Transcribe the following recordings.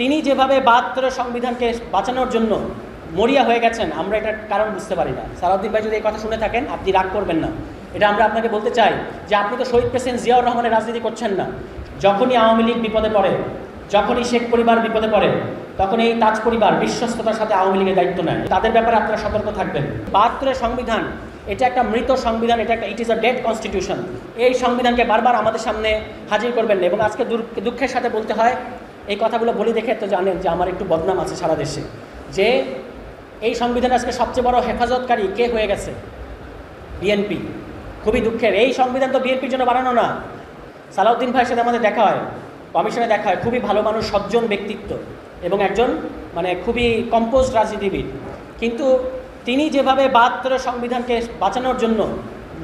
তিনি যেভাবে বাহাত্তরের সংবিধানকে বাঁচানোর জন্য মরিয়া হয়ে গেছেন, আমরা এটার কারণ বুঝতে পারি না। সারাউদ্দিন ভাই যদি এই কথা শুনে থাকেন, আপনি রাগ করবেন না। এটা আমরা আপনাকে বলতে চাই যে আপনি তো শহীদ প্রেসিডেন্ট জিয়াউর রহমানের রাজনীতি করছেন না। যখনই আওয়ামী লীগ বিপদে পড়ে, যখনই শেখ পরিবার বিপদে পড়ে তখন এই তাজ পরিবার বিশ্বস্ততার সাথে আওয়ামী লীগের দায়িত্ব নেয়। তাদের ব্যাপারে আপনারা সতর্ক থাকবেন। বাহাত্তরের সংবিধান, এটা একটা মৃত সংবিধান, এটা একটা it is a dead constitution এই সংবিধানকে বারবার আমাদের সামনে হাজির করবেন এবং আজকে দুঃখের সাথে বলতে হয় এই কথাগুলো বলি দেখে তো জানেন যে আমার একটু বদনাম আছে সারা দেশে। যে এই সংবিধান আজকে সবচেয়ে বড় হেফাজতকারী কে হয়ে গেছে? বিএনপি। খুবই দুঃখের। এই সংবিধান তো বিএনপির জন্য বানানো না। সালাউদ্দিন ভাইয়ের সাথে আমাদের দেখা হয়, কমিশনে দেখা হয়। খুবই ভালো মানুষ, সজ্জন ব্যক্তিত্ব এবং একজন মানে খুবই কম্পোজ রাজনীতিবিদ। কিন্তু তিনি যেভাবে বাহাত্তরের সংবিধানকে বাঁচানোর জন্য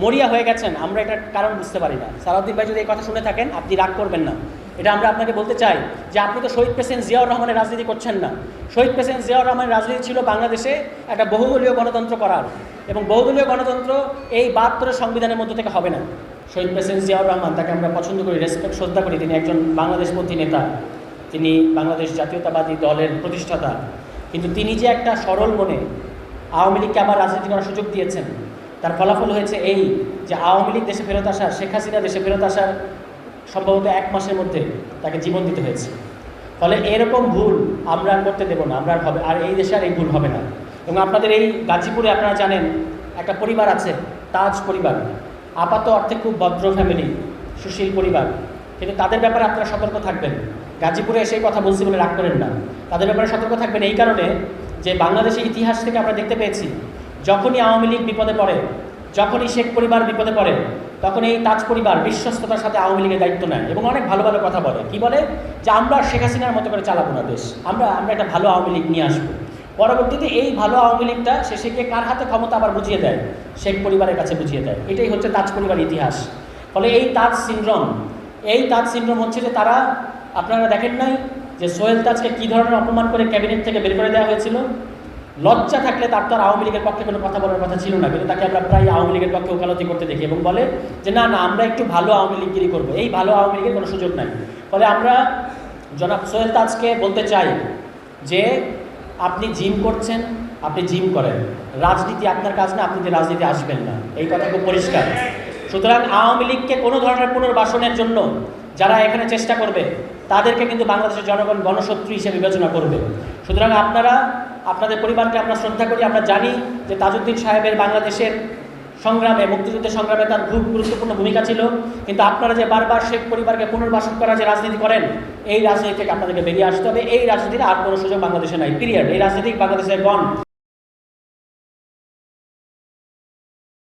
মরিয়া হয়ে গেছেন, আমরা এটার কারণ বুঝতে পারি না। সালাউদ্দিন ভাই যদি এই কথা শুনে থাকেন, আপনি রাগ করবেন না। এটা আমরা আপনাকে বলতে চাই যে আপনি তো শহীদ প্রেসিডেন্ট জিয়াউর রহমানের রাজনীতি করছেন না। শহীদ প্রেসিডেন্ট জিয়াউর রহমানের রাজনীতি ছিল বাংলাদেশে একটা বহুদলীয় গণতন্ত্র করার এবং বহুদলীয় গণতন্ত্র এই বাহাত্তরের সংবিধানের মধ্য থেকে হবে না। শহীদ প্রেসিডেন্ট জিয়াউর রহমান, তাকে আমরা পছন্দ করি রেসপেক্ট শ্রদ্ধা করি। তিনি একজন বাংলাদেশপন্থী নেতা। তিনি বাংলাদেশ জাতীয়তাবাদী দলের প্রতিষ্ঠাতা। কিন্তু তিনি যে একটা সরল মনে আওয়ামী লীগকে আবার রাজনীতি করার সুযোগ দিয়েছেন, তার ফলাফল হয়েছে এই যে আওয়ামী লীগ দেশে ফেরত আসার, শেখ হাসিনা দেশে ফেরত আসার সম্ভবত এক মাসের মধ্যে তাকে জীবন দিতে হয়েছে। ফলে এরকম ভুল আমরা করতে দেবো না, আমরা হবে, আর এই দেশে আর এই ভুল হবে না। এবং আপনাদের এই গাজীপুরে আপনারা জানেন, একটা পরিবার আছে, তাজ পরিবার। আপাত অর্থে খুব ভদ্র ফ্যামিলি সুশীল পরিবার। কিন্তু তাদের ব্যাপারে আপনারা সতর্ক থাকবেন। গাজীপুরে এসে কথা বলছি বলে রাগ করেন না। তাদের ব্যাপারে সতর্ক থাকবেন এই কারণে যে বাংলাদেশের ইতিহাস থেকে আমরা দেখতে পেয়েছি, যখনই আওয়ামী লীগ বিপদে পড়ে, যখনই শেখ পরিবার বিপদে পড়ে তখন এই তাজ পরিবার বিশ্বস্ততার সাথে আওয়ামী লীগের দায়িত্ব নেয় এবং অনেক ভালো ভালো কথা বলে। কি বলে? যে আমরা শেখ হাসিনার মতো করে চালাবো না দেশ। আমরা আমরা একটা ভালো আওয়ামী লীগ নিয়ে আসব। পরবর্তীতে এই ভালো আওয়ামী লীগটা শেষে গিয়ে কার হাতে ক্ষমতা আবার বুঝিয়ে দেয়? শেখ পরিবারের কাছে বুঝিয়ে দেয়। এটাই হচ্ছে তাজ পরিবার ইতিহাস। ফলে এই তাজ সিন্ড্রোম, এই তাজ সিন্ড্রোম হচ্ছে যে তারা, আপনারা দেখেন নাই যে সোহেল তাজকে কী ধরনের অপমান করে ক্যাবিনেট থেকে বের করে দেওয়া হয়েছিল? লজ্জা থাকলে তার তো আর আওয়ামী লীগের পক্ষে কোনো কথা বলার কথা ছিল না, কিন্তু তাকে আমরা প্রায় আওয়ামী লীগের পক্ষে ওকালতি করতে দেখি এবং বলে যে, না না, আমরা একটু ভালো আওয়ামী লীগগিরি করব। এই ভালো আওয়ামী লীগের কোনো সুযোগ নাই। ফলে আমরা জনাব সোহেল তাজকে বলতে চাই যে, আপনি জিম করছেন, আপনি জিম করেন। রাজনীতি আপনার কাজ না, আপনি যে রাজনীতি আসবেন না। এই কথা খুব পরিষ্কার। সুতরাং আওয়ামী লীগকে কোনো ধরনের পুনর্বাসনের জন্য যারা এখানে চেষ্টা করবে, তাদেরকে কিন্তু বাংলাদেশের জনগণ গণশত্রু হিসেবে বিবেচনা করবে। সুতরাং আপনারা আপনাদের পরিবারকে আমরা শ্রদ্ধা করি, আমরা জানি যে তাজউদ্দিন সাহেবের বাংলাদেশের সংগ্রামে, মুক্তিযুদ্ধের সংগ্রামে তার খুব গুরুত্বপূর্ণ ভূমিকা ছিল। কিন্তু আপনারা যে বারবার শেখ পরিবারকে পুনর্বাসন করার যে রাজনীতি করেন, এই রাজনীতি থেকে আপনাদেরকে বেরিয়ে আসতে হবে। এই রাজনীতির আর কোনো সুযোগ বাংলাদেশে নাই পিরিয়ড এই রাজনীতি বাংলাদেশের গণ।